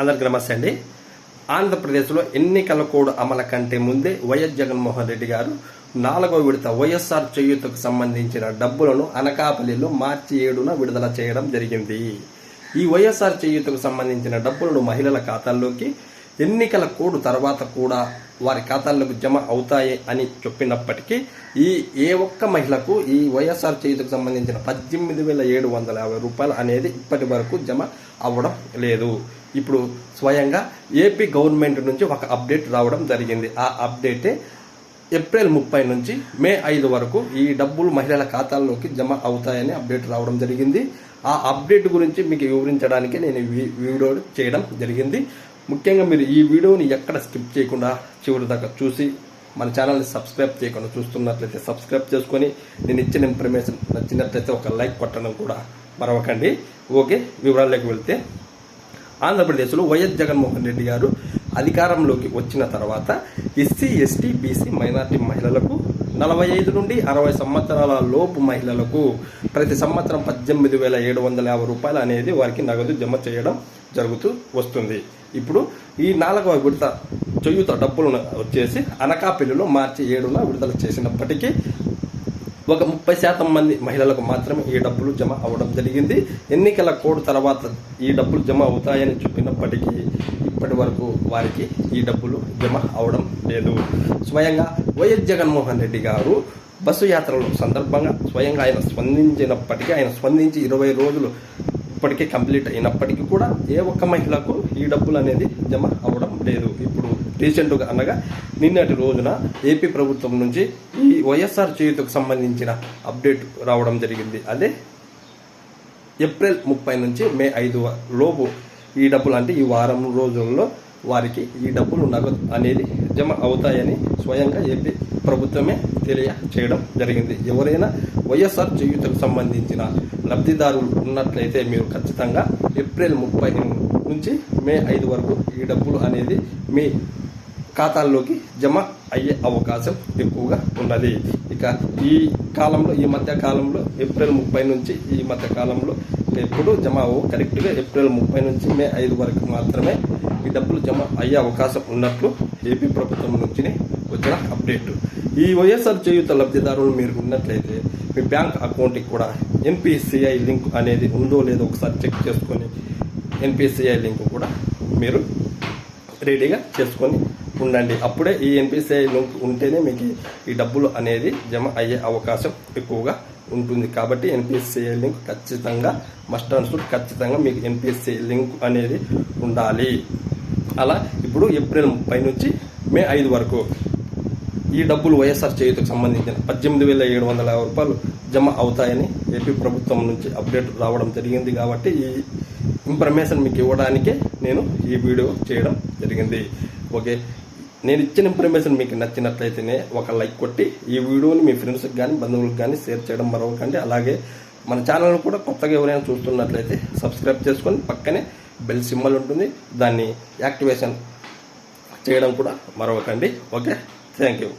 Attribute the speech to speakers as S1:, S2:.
S1: అందరికి నమస్తే అండి. ఆంధ్రప్రదేశ్లో ఎన్నికల కోడ్ అమలు కంటే ముందే వైఎస్ జగన్మోహన్ రెడ్డి గారు నాలుగో విడత వైఎస్ఆర్ చేయూతకు సంబంధించిన డబ్బులను అనకాపల్లిలో మార్చి ఏడున విడుదల చేయడం జరిగింది. ఈ వైఎస్ఆర్ చేయూతకు సంబంధించిన డబ్బులను మహిళల ఖాతాల్లోకి ఎన్నికల కోడ్ తర్వాత కూడా వారి ఖాతాల్లోకి జమ అవుతాయి అని చెప్పినప్పటికీ ఈ ఏ ఒక్క మహిళకు ఈ వైఎస్ఆర్ చేయుతకు సంబంధించిన పద్దెనిమిది వేల ఏడు వందల యాభై రూపాయలు అనేది ఇప్పటి వరకు జమ అవ్వడం లేదు. ఇప్పుడు స్వయంగా ఏపీ గవర్నమెంట్ నుంచి ఒక అప్డేట్ రావడం జరిగింది. ఆ అప్డేటే ఏప్రిల్ ముప్పై నుంచి మే ఐదు వరకు ఈ డబ్బులు మహిళల ఖాతాల్లోకి జమ అవుతాయని అప్డేట్ రావడం జరిగింది. ఆ అప్డేట్ గురించి మీకు వివరించడానికి నేను వీడియో చేయడం జరిగింది. ముఖ్యంగా మీరు ఈ వీడియోని ఎక్కడ స్కిప్ చేయకుండా చివరి దాకా చూసి మన ఛానల్ని సబ్స్క్రైబ్ చేయకుండా చూస్తున్నట్లయితే సబ్స్క్రైబ్ చేసుకొని నేను ఇచ్చిన ఇన్ఫర్మేషన్ నచ్చినట్లయితే ఒక లైక్ కొట్టడం కూడా మరవకండి. ఓకే వివరాల్లోకి వెళ్తే ఆంధ్రప్రదేశ్లో వైఎస్ జగన్మోహన్ రెడ్డి గారు అధికారంలోకి వచ్చిన తర్వాత ఎస్సీ ఎస్టీ బీసీ మైనార్టీ మహిళలకు నలభై ఐదు నుండి అరవై సంవత్సరాల లోపు మహిళలకు ప్రతి సంవత్సరం పద్దెనిమిది వేల ఏడు వందల యాభై రూపాయలు అనేది వారికి నగదు జమ చేయడం జరుగుతూ వస్తుంది. ఇప్పుడు ఈ నాలుగవ విడత చేయుత డబ్బులను వచ్చేసి అనకాపల్లిలో మార్చి ఏడున విడుదల చేసినప్పటికీ ఒక ముప్పై శాతం మంది మహిళలకు మాత్రమే ఈ డబ్బులు జమ అవ్వడం జరిగింది. ఎన్నికల కోడ్ తర్వాత ఈ డబ్బులు జమ అవుతాయని చెప్పినప్పటికీ ఇప్పటి వరకు వారికి ఈ డబ్బులు జమ అవడం లేదు. స్వయంగా వైఎస్ జగన్మోహన్ రెడ్డి గారు బస్సు యాత్రల సందర్భంగా స్వయంగా ఆయన స్పందించినప్పటికీ ఆయన స్పందించి ఇరవై రోజులు ఇప్పటికే కంప్లీట్ అయినప్పటికీ కూడా ఏ ఒక్క మహిళకు ఈ డబ్బులు అనేది జమ అవ్వడం లేదు. ఇప్పుడు రీసెంట్గా అనగా నిన్నటి రోజున ఏపీ ప్రభుత్వం నుంచి ఈ వైఎస్ఆర్ చేయుతకు సంబంధించిన అప్డేట్ రావడం జరిగింది. అదే ఏప్రిల్ ముప్పై నుంచి మే ఐదు లోపు ఈ డబ్బులు అంటే ఈ వారం రోజుల్లో వారికి ఈ డబ్బులు నగదు అనేది జమ అవుతాయని స్వయంగా ఏపీ ప్రభుత్వమే తెలియచేయడం జరిగింది. ఎవరైనా వైఎస్ఆర్ చేయూతకు సంబంధించిన లబ్ధిదారులు ఉన్నట్లయితే మీరు ఖచ్చితంగా ఏప్రిల్ ముప్పై నుంచి మే ఐదు వరకు ఈ డబ్బులు అనేది మీ ఖాతాల్లోకి జమ అయ్యే అవకాశం ఎక్కువగా ఉన్నది. ఇక ఈ కాలంలో ఈ మధ్య కాలంలో ఏప్రిల్ ముప్పై నుంచి ఈ మధ్య కాలంలో ఎప్పుడు జమ అవ్వవు. కరెక్ట్గా ఏప్రిల్ ముప్పై నుంచి మే ఐదు వరకు మాత్రమే ఈ డబ్బులు జమ అయ్యే అవకాశం ఉన్నట్లు ఏపీ ప్రభుత్వం నుంచి వచ్చిన అప్డేట్. ఈ వైఎస్ఆర్ చేయూత లబ్ధిదారులు మీరు ఉన్నట్లయితే మీ బ్యాంక్ అకౌంట్కి కూడా ఎన్పిసిఐ లింక్ అనేది ఉందో లేదో ఒకసారి చెక్ చేసుకొని ఎన్పిసిఐ లింక్ కూడా మీరు రెడీగా చేసుకొని ఉండండి. అప్పుడే ఈ ఎన్పిసిఐ ఉంటేనే మీకు ఈ డబ్బులు అనేది జమ అయ్యే అవకాశం ఎక్కువగా ఉంటుంది. కాబట్టి ఎన్పిఎస్సిఐ లింక్ ఖచ్చితంగా మస్ట్ అండ్ షుడ్ ఖచ్చితంగా మీకు ఎన్పిఎస్సిఐ లింక్ అనేది ఉండాలి. అలా ఇప్పుడు ఏప్రిల్ ముప్పై నుంచి మే ఐదు వరకు ఈ డబ్బులు వైఎస్ఆర్ చేయుతకు సంబంధించిన పద్దెనిమిది వేల ఏడు వందల యాభై రూపాయలు జమ అవుతాయని ఏపీ ప్రభుత్వం నుంచి అప్డేట్ రావడం జరిగింది కాబట్టి ఈ ఇన్ఫర్మేషన్ మీకు ఇవ్వడానికే నేను ఈ వీడియో చేయడం జరిగింది. ఓకే? నేను ఇచ్చిన ఇన్ఫర్మేషన్ మీకు నచ్చినట్లయితేనే ఒక లైక్ కొట్టి ఈ వీడియోని మీ ఫ్రెండ్స్కి కానీ బంధువులకు కానీ షేర్ చేయడం మరొకండి అలాగే మన ఛానల్ కూడా కొత్తగా ఎవరైనా చూస్తున్నట్లయితే సబ్స్క్రైబ్ చేసుకొని పక్కనే బెల్ సింబల్ ఉంటుంది. దాన్ని యాక్టివేషన్ చేయడం కూడా మరొకండి ఓకే థ్యాంక్ యూ